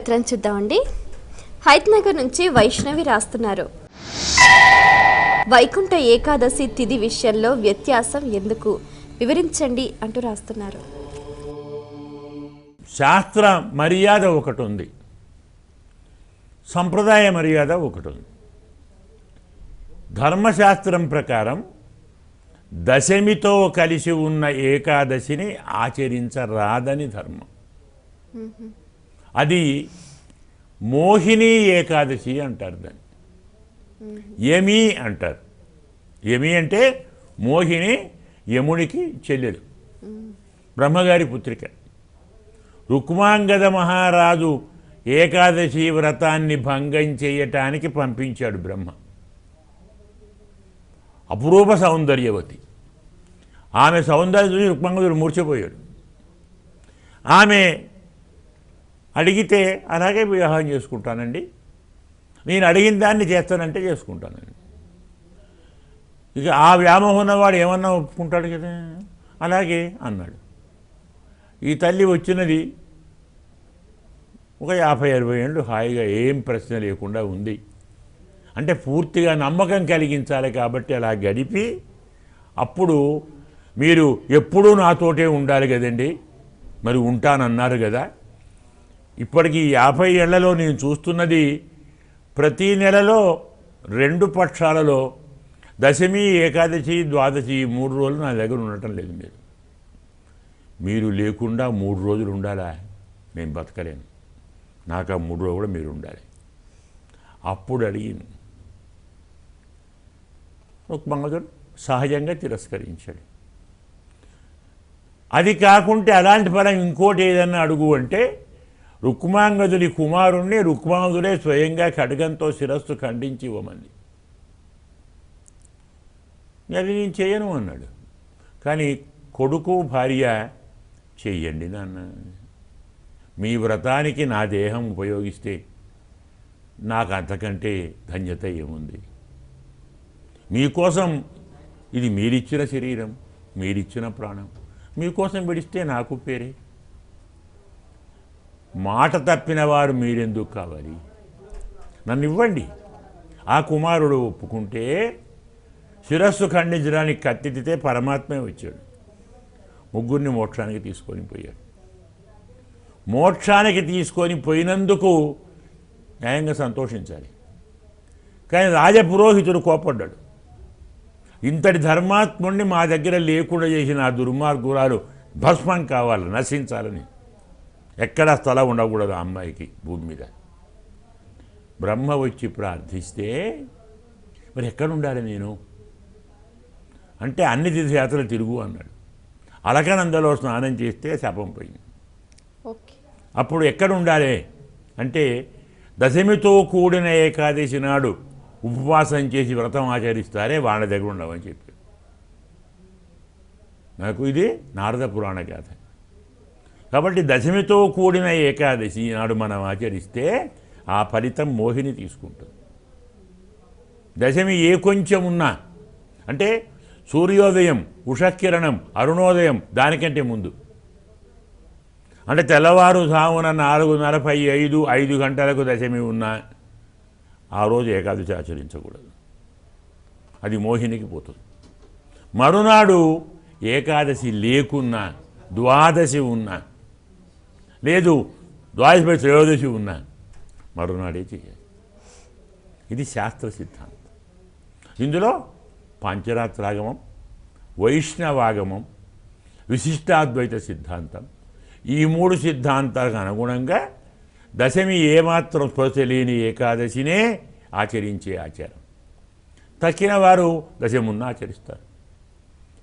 చిత్రం చూద్దామండి. హైత్ నగర్ నుంచి వైష్ణవి రాస్తున్నారు. వైకుంఠ ఏకాదశి తిథి విషయంలో వ్యత్యాసం ఎందుకు? వివరించండి అంటూ రాస్తున్నారు. శాస్త్ర మర్యాద ఒకటి ఉంది సంప్రదాయ మర్యాద ఒకటి ఉంది ధర్మశాస్త్రం ప్రకారం దశమితో కలిసి ఉన్న ఏకాదశిని ఆచరించరాదని ధర్మం. అది మోహిని ఏకాదశి అంటారు దాన్ని. యమి అంటారు. యమి అంటే మోహిని యమునికి చెల్లెలు. బ్రహ్మగారి పుత్రిక. రుక్మాంగద మహారాజు ఏకాదశి వ్రతాన్ని భంగం చేయటానికి పంపించాడు బ్రహ్మ. అపురూప సౌందర్యవతి. ఆమె సౌందర్యం చూసి రుక్మాంగదుడు మూర్చిపోయాడు ఆమె అడిగితే అలాగే వివాహం చేసుకుంటానండి. నేను అడిగిన దాన్ని చేస్తానంటే చేసుకుంటానండి. ఇక ఆ వ్యామోహం ఉన్నవాడు ఏమన్నా ఒప్పుకుంటాడు కదా? అలాగే అన్నాడు. ఈ తల్లి వచ్చినది ఒక యాభై అరవై ఏళ్ళు హాయిగా ఏం ప్రశ్న లేకుండా ఉంది. అంటే పూర్తిగా నమ్మకం కలిగించాలి కాబట్టి అలా గడిపి అప్పుడు మీరు ఎప్పుడూ నాతోటే ఉండాలి కదండి. మరి ఉంటానన్నారు కదా. ఇప్పటికి యాభై ఏళ్ళలో నేను చూస్తున్నది ప్రతి నెలలో రెండు పక్షాలలో దశమి ఏకాదశి ద్వాదశి మూడు రోజులు నా దగ్గర ఉండటం లేదు మీరు. మీరు లేకుండా మూడు రోజులు ఉండాలా? నేను బతకలేను. నాకు ఆ మూడు రోజులు కూడా మీరు ఉండాలి. అప్పుడు అడిగింది. ఒక మంగళుడు సహజంగా తిరస్కరించాడు. అది కాకుంటే అలాంటి ఫలం ఇంకోటి ఏదన్నా అడుగు అంటే రుక్మాంగదుడి కుమారుణ్ణి రుక్మాంగుడే స్వయంగా ఖడ్గంతో శిరస్సు ఖండించి ఇవ్వమంది. అది నేను చేయను అన్నాడు. కానీ కొడుకు భార్య చెయ్యండి నాన్న. మీ వ్రతానికి నా దేహం ఉపయోగిస్తే నాకు అంతకంటే ధన్యత ఏముంది? మీకోసం ఇది మీరిచ్చిన శరీరం మీరిచ్చిన ప్రాణం. మీకోసం విడిస్తే నాకు పేరే. మాట తప్పిన వారు మీరెందుకు కావాలి? నన్ను ఇవ్వండి. ఆ కుమారుడు ఒప్పుకుంటే శిరస్సు ఖండించడానికి కత్తితే పరమాత్మే వచ్చాడు. ముగ్గురిని మోక్షానికి తీసుకొని పోయాడు. మోక్షానికి తీసుకొని పోయినందుకు న్యాయంగా సంతోషించాలి. కానీ రాజపురోహితుడు కోపడ్డాడు. ఇంతటి ధర్మాత్ముడిని మా దగ్గర లేకుండా చేసిన ఆ దుర్మార్గురాలు భస్మం కావాలి నశించాలని. ఎక్కడా స్థలం ఉండకూడదు ఆ అమ్మాయికి భూమి మీద. బ్రహ్మ వచ్చి ప్రార్థిస్తే మరి ఎక్కడ ఉండాలి నేను? అంటే అన్ని తీర్థయాత్రలు తిరుగు అన్నాడు. అలకనందలో స్నానం చేస్తే శపం పోయింది. అప్పుడు ఎక్కడ ఉండాలి అంటే దశమితో కూడిన ఏకాదశి నాడు ఉపవాసం చేసి వ్రతం ఆచరిస్తారే వాళ్ళ దగ్గర ఉండవని చెప్పాడు. నాకు ఇది నారద పురాణ గాథ. కాబట్టి దశమితో కూడిన ఏకాదశి నాడు మనం ఆచరిస్తే ఆ ఫలితం మోహిని తీసుకుంటుంది. దశమి ఏ కొంచెం ఉన్నా అంటే సూర్యోదయం ఉషకిరణం అరుణోదయం దానికంటే ముందు. అంటే తెల్లవారుజామున నాలుగు నలభై ఐదు ఐదు గంటలకు దశమి ఉన్నా ఆ రోజు ఏకాదశి ఆచరించకూడదు. అది మోహినికి పోతుంది. మరునాడు ఏకాదశి లేకున్నా ద్వాదశి ఉన్నా లేదు ద్వాదశపై త్రయోదశి ఉన్నా మరునాడే చేయాలి. ఇది శాస్త్ర సిద్ధాంతం. ఇందులో పంచరాత్రాగమం వైష్ణవాగమం విశిష్టాద్వైత సిద్ధాంతం. ఈ మూడు సిద్ధాంతాలకు అనుగుణంగా దశమి ఏమాత్రం స్పృశ లేని ఏకాదశినే ఆచరించే ఆచారం. తక్కిన వారు దశమున్న ఆచరిస్తారు.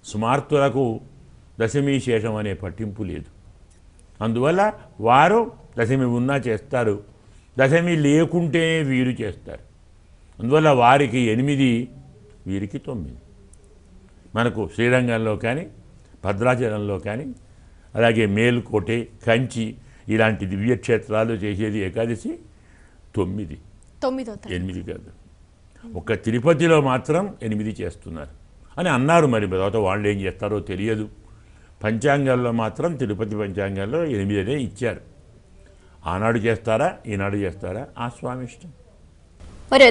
స్మార్తులకు దశమి శేషం అనే పట్టింపు లేదు. అందువల్ల వారు దశమి ఉన్నా చేస్తారు. దశమి లేకుంటేనే వీరు చేస్తారు. అందువల్ల వారికి ఎనిమిది వీరికి తొమ్మిది. మనకు శ్రీరంగంలో కానీ భద్రాచలంలో కానీ అలాగే మేల్కోటే కంచి ఇలాంటి దివ్యక్షేత్రాలు చేసేది ఏకాదశి తొమ్మిది. తొమ్మిదో ఎనిమిది కాదు. ఒక తిరుపతిలో మాత్రం ఎనిమిది చేస్తున్నారు. అని అన్నారు మరి తర్వాత వాళ్ళు ఏం చేస్తారో తెలియదు. పంచాంగాల్లో మాత్రం తిరుపతి పంచాంగాల్లో ఎనిమిది అనే ఇచ్చారు. ఆనాడు చేస్తారా? ఈనాడు చేస్తారా? ఆ స్వామి ఇష్టం మరి